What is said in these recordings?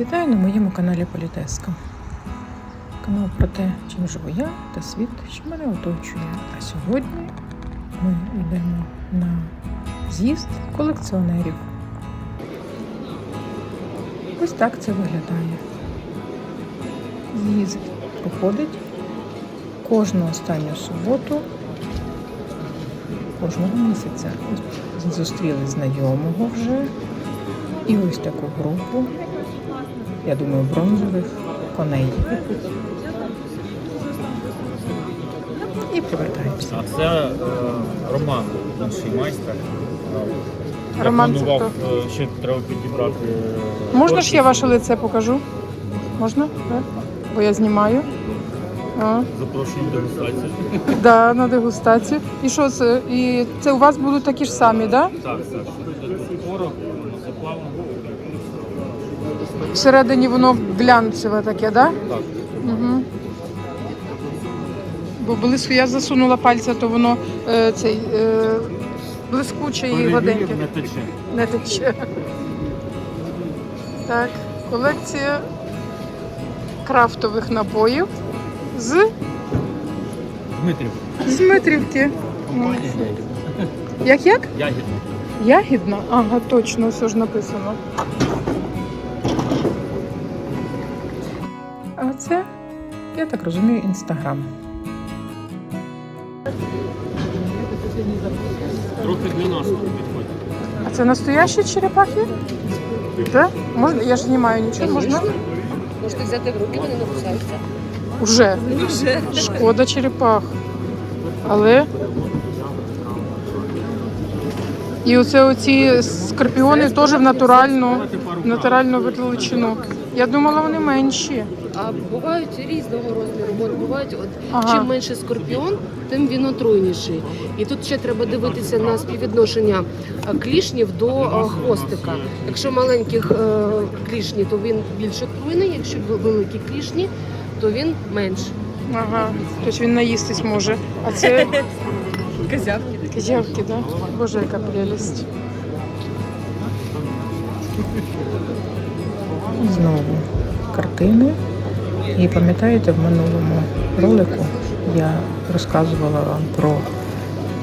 Вітаю на моєму каналі Політеска. Канал про те, чим живу я та світ, що мене оточує. А сьогодні ми йдемо на з'їзд колекціонерів. Ось так це виглядає. З'їзд проходить кожну останню суботу кожного місяця. Зустріли знайомого вже. І ось таку групу, я думаю, бронзових коней. І повертаємося. А це е, Роман, інший майстер. Роман, я це планував, е, ще треба підібрати. е, Можна ж я ваше лице покажу? Можна? Так? Бо я знімаю. А, Запрошую до дегустації. да, на дегустацію. І що це? І це у вас будуть такі ж самі, так? Да? Так, так. Всередині воно глянцеве таке, так? Да? Так. Угу. Бо блиску я засунула пальця, то воно е, цей е, блискуче і гладеньке. Не тече. Не тече. Так, колекція крафтових напоїв з, Дмитрів. з Дмитрівки. Як як? Ягідна. Ягідна? Ага, точно, все ж написано. Це, я так розумію, інстаграм. Трохи для нас тут підходить. А це настоящі черепахи? Так? Можна? Я ж знімаю нічого, можна? Можете взяти в руки, вони не кусаються. Уже. Вже. Шкода черепах. Але. І оце оці скорпіони теж в натуральну, натуральну величину. Я думала, вони менші. А бувають різного розміру. От бувають, от Ага. чим менше скорпіон, тим він отруйніший. І тут ще треба дивитися на співвідношення клішнів до хвостика. Якщо маленьких е, клішні, то він більш отруйний. Якщо великі клішні, то він менш. Ага. Тобто він наїстись може. А це Козявки. козявки, так? Да? Боже, яка прелість. Знову картини. І пам'ятаєте, в минулому ролику я розказувала вам про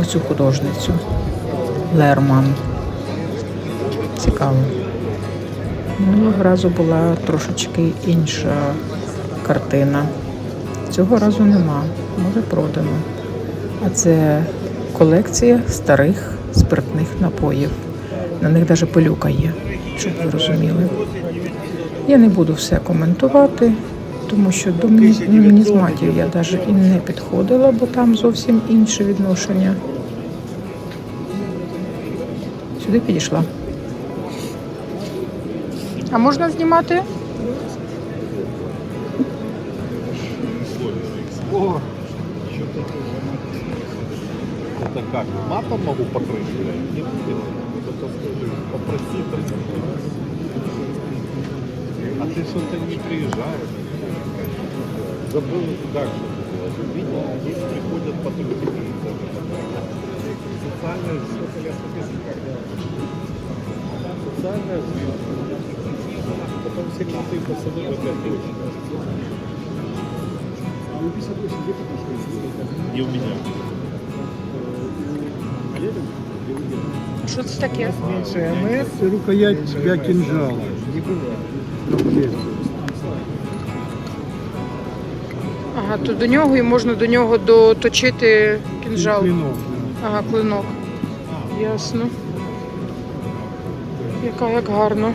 оцю художницю Лерман. Цікаво. Минулого разу була трошечки інша картина. Цього разу нема, може продано. А це колекція старих спиртних напоїв. На них навіть пилюка є, щоб ви розуміли. Я не буду все коментувати, тому що до нумізматів я навіть і не підходила, бо там зовсім інше відношення. Сюди підійшла. А можна знімати? О, Это как? Матом могу покрыть? блядь? Нет, нет. Кто-то скажи, попроси там. ты что-то не приезжаешь. Забыл, как что-то делать. Видно, здесь приходят по телевизору. Социальная жизнь. Социальная жизнь. Потом все коты посадили опять точно. А у 58 где подушка? Не у меня. Что это такое? Меньше МС и рукоять тебя кинжала. Не бывает. Ага, то до нього і можна до нього доточити кінжал. Клинок. Ага, клинок. Ясно. Яка як гарно.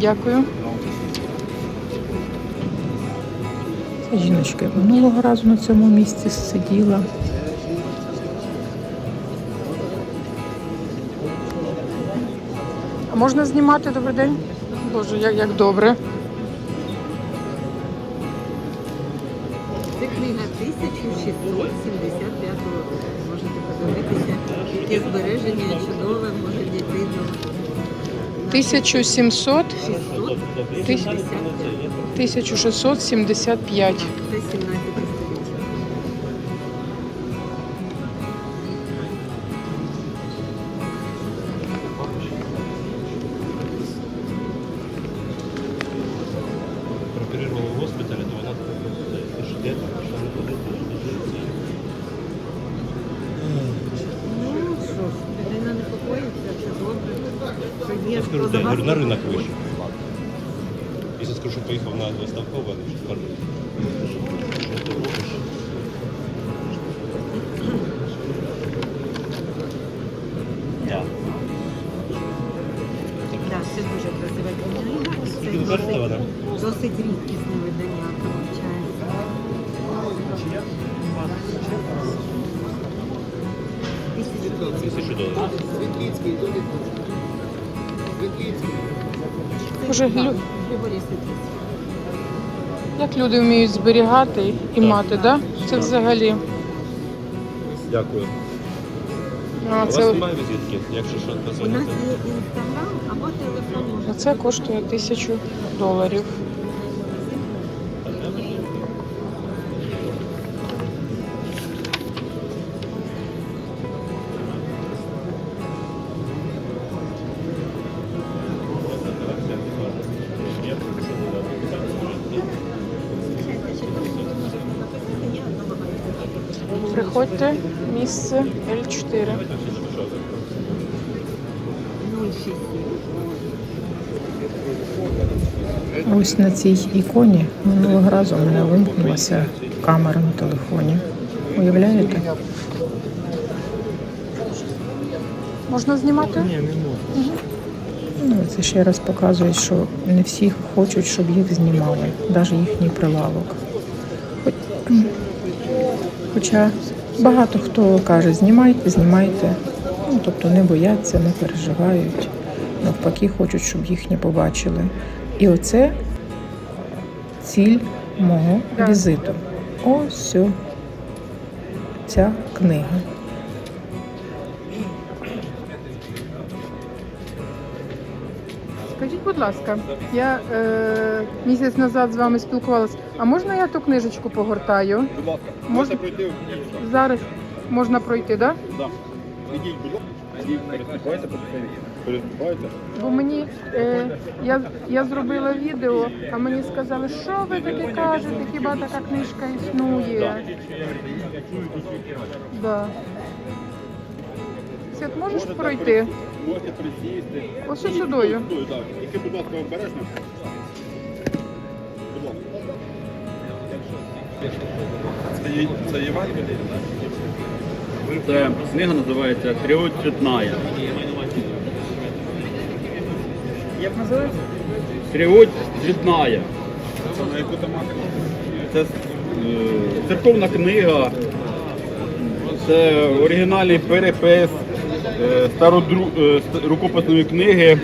Дякую. Жіночка минулого разу на цьому місці сиділа. А можна знімати добрий день? Боже, як, як добре. Це книга 1675 року. Можете подивитися, яке збереження чудове може дійти до 1700, 675. 1675. Це 17 століття. Прооперировал в госпитале 12 лет, что не ходить, Ну що ж, людина не покоїться, добре. Що є Я скажу, де, говорю, на ринок досить, досить рідкісне видання, виходить. Тисячу доларів. Боже, лю- як люди вміють зберігати і мати, да? Це взагалі. Дякую. А У вас немає візитки, якщо що, У нас позвонити. є інстаграм або телефон. а це коштує тисячу доларів. Приходьте, місце Л4. Ось на цій іконі минулого разу в мене вимкнулася камера на телефоні. Уявляєте? Можна знімати? Ні, не можна. Ну, це ще раз показує, що не всі хочуть, щоб їх знімали, навіть їхній прилавок. Хоч- Хоча багато хто каже, знімайте, знімайте. Ну, тобто не бояться, не переживають. Навпаки, хочуть, щоб їхні побачили. І оце ціль мого візиту. Ось ця книга. Ласка, я е, місяць назад з вами спілкувалася. А можна я ту книжечку погортаю? Будь ласка, Можна пройти в зараз можна пройти, так? Да? Ідіть, будь ласка. Переступайте, переступайте. Бо мені е, я, я зробила відео, а мені сказали, що ви таке кажете, хіба така книжка існує? Да. Свят, можеш пройти? Можете присісти. Ось сюдою. Так. Тільки, будь ласка, обережно. Будь ласка. Це, це Євангеліє, так? Це книга називається Тріот Цвітная. Як називається? Тріот Цвітная. Це на яку тематику? Це е, церковна книга. Це оригінальний перепис стародру, е, рукописної книги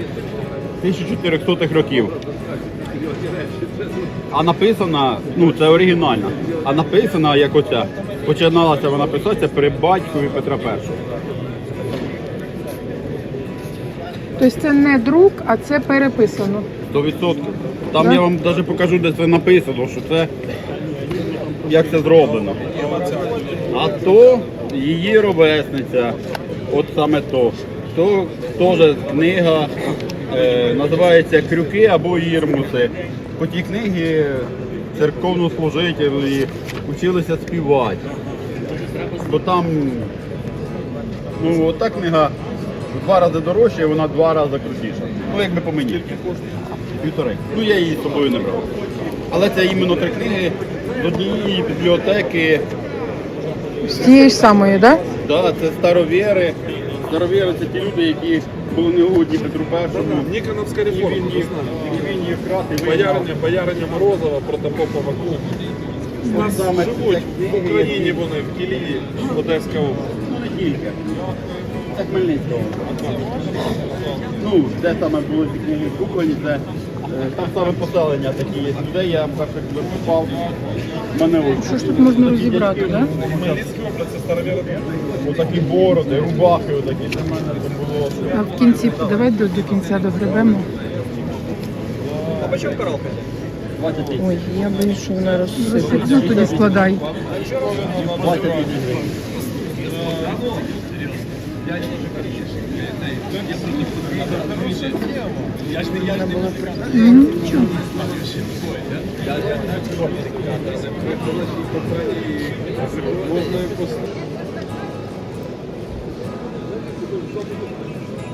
1400-х років. А написана, ну це оригінальна, а написана як оця. Починалася вона писатися при батькові Петра І. Тобто це не друк, а це переписано. 100%. Там Да? я вам навіть покажу, де це написано, що це як це зроблено. А то її ровесниця, от саме то. То теж книга е, називається Крюки або Ірмуси. По тій книгі церковнослужителі вчилися співати. Бо там ну, та книга в два рази дорожча, вона два рази крутіша. Ну, якби по мені. Півтори. Ну я її з собою не брав. Але це іменно три книги з однієї бібліотеки. З тієї ж самої, так? Да? Да, це старовіри. Старовіри це ті люди, які були неугодні Петру Першому. Ніконовська І реформа. він їх, і він їх бояриня Морозова, протопопова клуб. Ну, саме Живуть в Україні вони, в Кілії, Одеська область. Ну не тільки. Це Хмельницького. Ну, де саме були ці книги куплені, це Там саме поселення такі є людей, я перше коли попав. Мене ось Що ж тут можна розібрати, так? Да? отакі бороди, рубахи, отакі. Для мене це було. А в кінці, давай до, до кінця догребемо. Ой, я боюсь, що вона розсипеться. Ну тоді складай. 20 тисяч?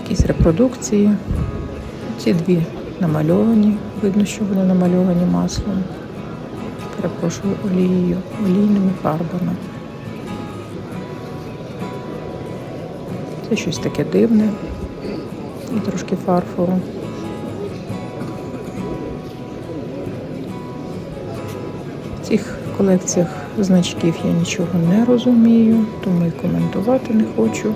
Якісь репродукції. Ці дві намальовані. Видно, що вони намальовані маслом. Перепрошую олією, олійними фарбами. Це щось таке дивне і трошки фарфору. В цих колекціях значків я нічого не розумію, тому і коментувати не хочу.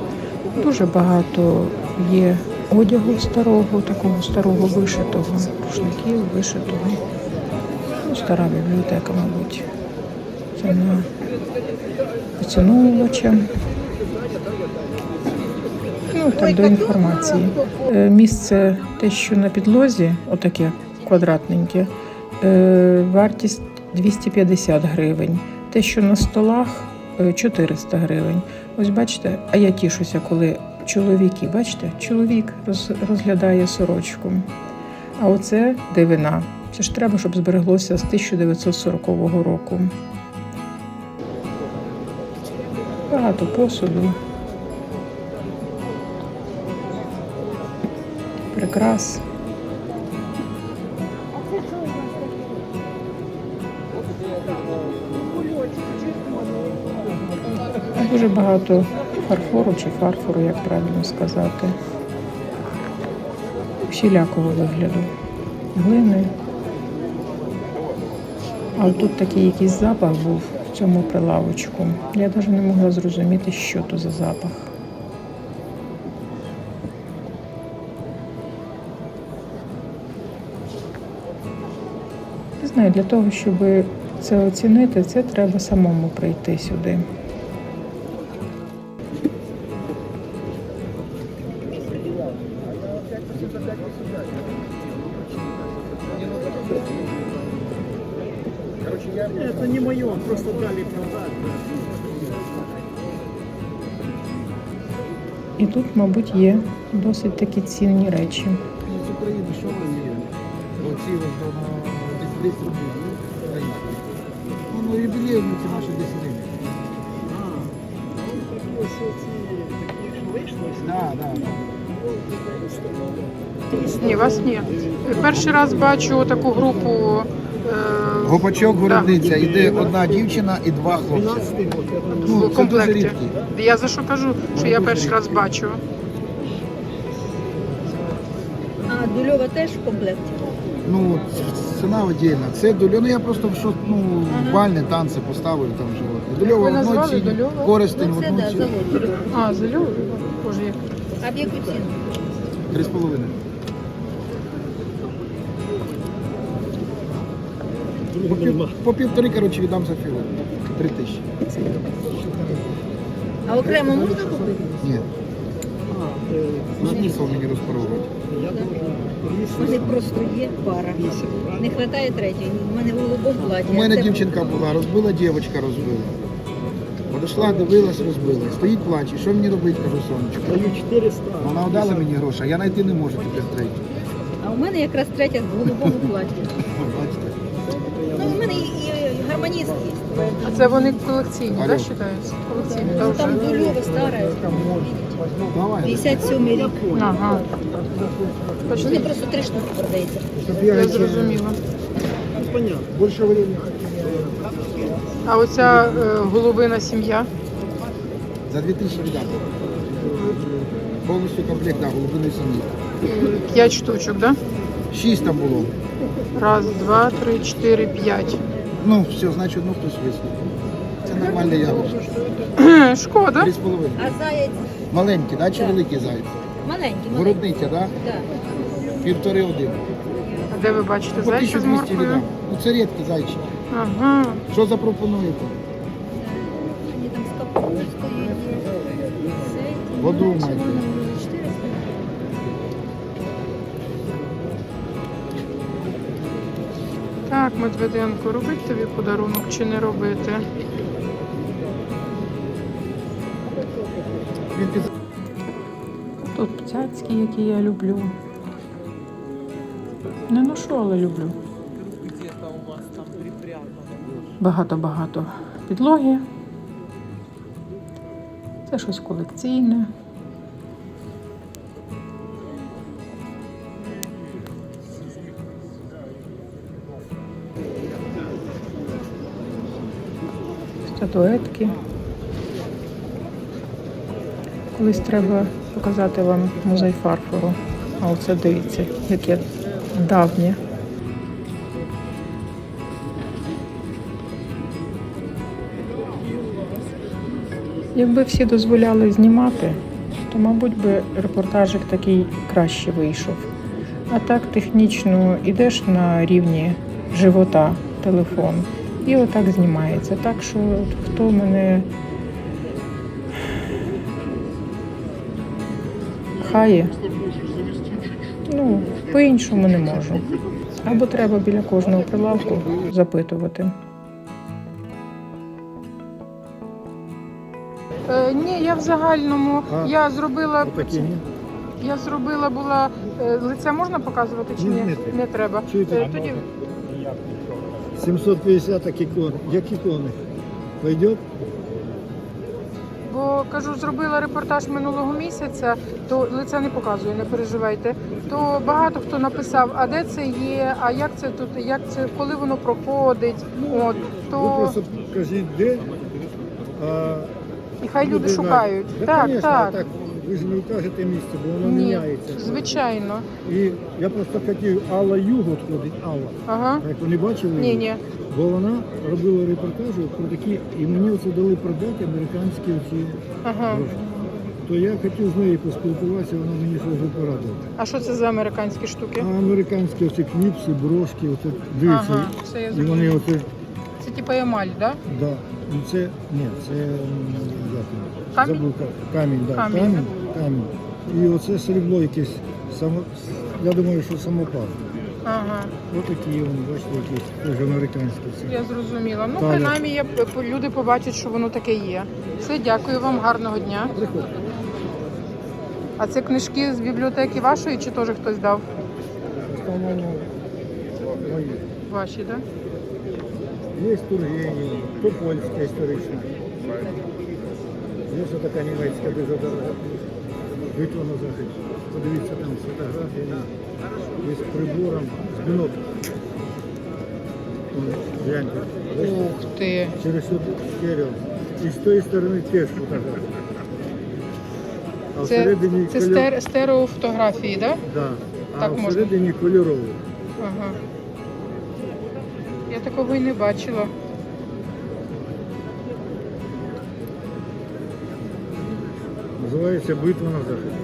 Дуже багато є одягу старого, такого старого вишитого, рушників вишитого. Ну, стара бібліотека, мабуть. Це на поціновувача. Ну, так, до інформації. Е, Місце те, що на підлозі, отаке квадратненьке, е, вартість 250 гривень. Те, що на столах е, 400 гривень. Ось бачите, а я тішуся, коли чоловіки, бачите, чоловік розглядає сорочку. А оце дивина. Це ж треба, щоб збереглося з 1940 року. Багато посуду. Прикрас. Дуже багато фарфору чи фарфору, як правильно сказати. Всілякого вигляду. Глини. А тут такий якийсь запах був в цьому прилавочку. Я навіть не могла зрозуміти, що то за запах. Не знаю, для того, щоб це оцінити, це треба самому прийти сюди. Это не мое, просто дали продать. І тут, мабуть, є досить такі цінні речі. З України що вони є? Оці 10 рублів. українські. Ну, ну юбілейні це наші 10 гривень. Да, да, да. Ні, вас ні. Перший раз бачу таку групу. Е, Гопачок, да, городниця, йде одна дівчина і два хлопці. Ну, в це дуже комплекті. Я за що кажу, що я перший раз бачу. А Дульова теж в комплекті. Ну, ціна отдельна. Це дольо. Ну я просто що, ну, бальні танці поставив там животне. Дольова Ви в одну назвали ціну, Дольова? користень в Ну, це одну да, завод. А, зальов? Боже, як. А в яку ціну? Три з половиною. По, пів, по півтори, коротше, віддам за філо. Три тисячі. А окремо можна купити? Ні. Ну, смисл мені розпаровувати. У мене просто є пара. Не вистачає третьої. У мене в голубому платі. У мене це- дівчинка була, розбила, дівчинка розбила. Подошла, дивилась, розбила. Стоїть плаче, що мені робити, кажу, сонечко. Даю 400. Вона дала мені гроші, а я знайти не можу тепер третю. А у мене якраз третя в голубому платі. Бачите? Ну, у мене і, і гармоніст є. А це вони колекційні, Алло. так, вважаються? Колекційні, Ну, там дуже. Дульова стара. Давай. 57 рік. Ага. Вони просто три штуки продаються. Я зрозуміла. Понятно. Больше времени. А оця е, головина сім'я. За 2000 віддам. Повністю комплект, да, голубиної сім'ї. П'ять штучок, так? Шість там було. Раз, два, три, чотири, п'ять. Ну, все, значить, одну хтось вислав. Це нормальний ягод. Шкода. Три з половиною. А заєць Маленький, да, чи Так. великий заяць? маленький, маленький. Городниця, да? Так. Півтори один. А де ви бачите По зайця з 1200 морквою? віддам. Ну це рідкі зайчики. Ага. Що запропонуєте? Там Подумайте. червоною 400. Так, Медведенко, робить тобі подарунок чи не робити? Він під Тут цяцькі, які я люблю. Не ношу, але люблю. Багато-багато підлоги. Це щось колекційне. Статуетки. Колись треба показати вам музей фарфору. А оце дивіться, яке давнє. Якби всі дозволяли знімати, то, мабуть, би репортажик такий краще вийшов. А так технічно йдеш на рівні живота телефон і отак знімається. Так що хто мене хає, по-іншому не можу. Або треба біля кожного прилавку запитувати. Е, ні, я в загальному. А, я зробила Отакі, ні? я зробила була е, лиця можна показувати чи Ні, ні? не треба. Не треба. Чуєте? Е, Тоді 750 так ікон. Як ікони? Пойдет? Бо кажу, зробила репортаж минулого місяця, то лиця не показую, не переживайте. То багато хто написав, а де це є, а як це тут, як це, коли воно проходить. От Ви то просто кажіть, де. А, і хай люди шукають. Да, так, конечно, так. так. Ви ж не кажете місце, бо воно Ні, міняється. звичайно. І я просто хотів Алла Юго ходить, Алла. Ага. Як ви не бачили? Ні, її? ні. Бо вона робила репортажі про такі, і мені оце дали продати американські оці Ага. гроші. То я хотів з нею поспілкуватися, вона мені щось порадила. А що це за американські штуки? А американські оці кліпси, брошки, оце дивіться. Ага, це я і вони зрозуміла. оце, Це типу емаль, так? Да? да. Ну це, ні, це як? Камінь? Забув, камінь, да, Камінь, камінь, камінь. І оце срібло якесь, само, я думаю, що самопал. Ага, Ось такі вони, бачите, якісь теж американські. Ці. я зрозуміла. Ну, Таля. принаймні, я, люди побачать, що воно таке є. Все, дякую вам, гарного дня. Приходьте. А це книжки з бібліотеки вашої чи теж хтось дав? В основному мої. Ваші, так? Є Тургенів, то польська історична. Є ще така німецька дуже дорога. Битва на заході. Подивіться там фотографії є з прибором, з. Гляньте. Ух ти. Через сюди стерео. І з тої сторони теж фотографія. А Це, всередині це кольор- стер, стереофотографії, так? Да? Да. А Так можна. всередині кольоровий. Ага. Я такого і не бачила. Називається Битва на заході.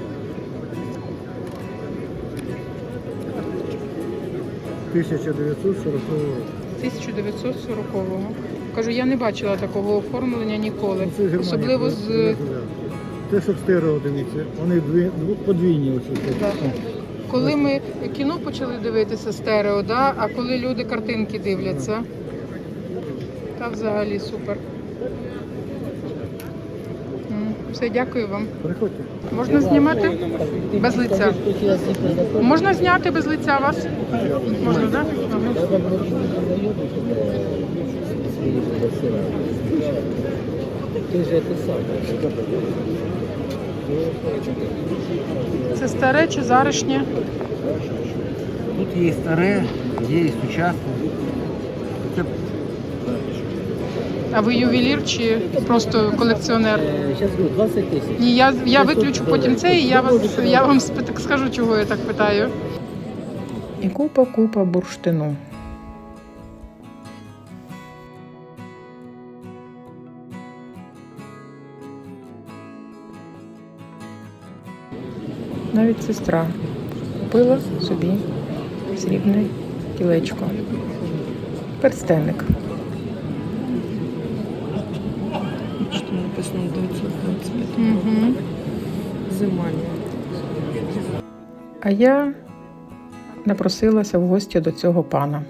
1940 року. 1940-го. Кажу, я не бачила такого оформлення ніколи. Ну, це Германія, Особливо з. це- Те, що в стерео дивіться, вони дві, подвійні оці. Да. Коли ми кіно почали дивитися стерео, да? а коли люди картинки дивляться, та взагалі супер. Все, дякую вам. Приходьте. Можна знімати без лиця? Можна зняти без лиця вас? Можна, так? Ага. Це старе чи заришнє? Тут є старе, є сучасне. Це А ви ювелір чи просто колекціонер? зараз 20 тисяч. Ні, я, я виключу потім це і я, вас, я вам так скажу, чого я так питаю. І купа-купа бурштину. Навіть сестра купила собі срібний кілечко. Перстенник. Що написано 925 Угу. зима. А я напросилася в гості до цього пана.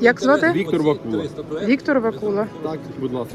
Як звати? Віктор Вакула. Віктор Вакула. Так, будь ласка.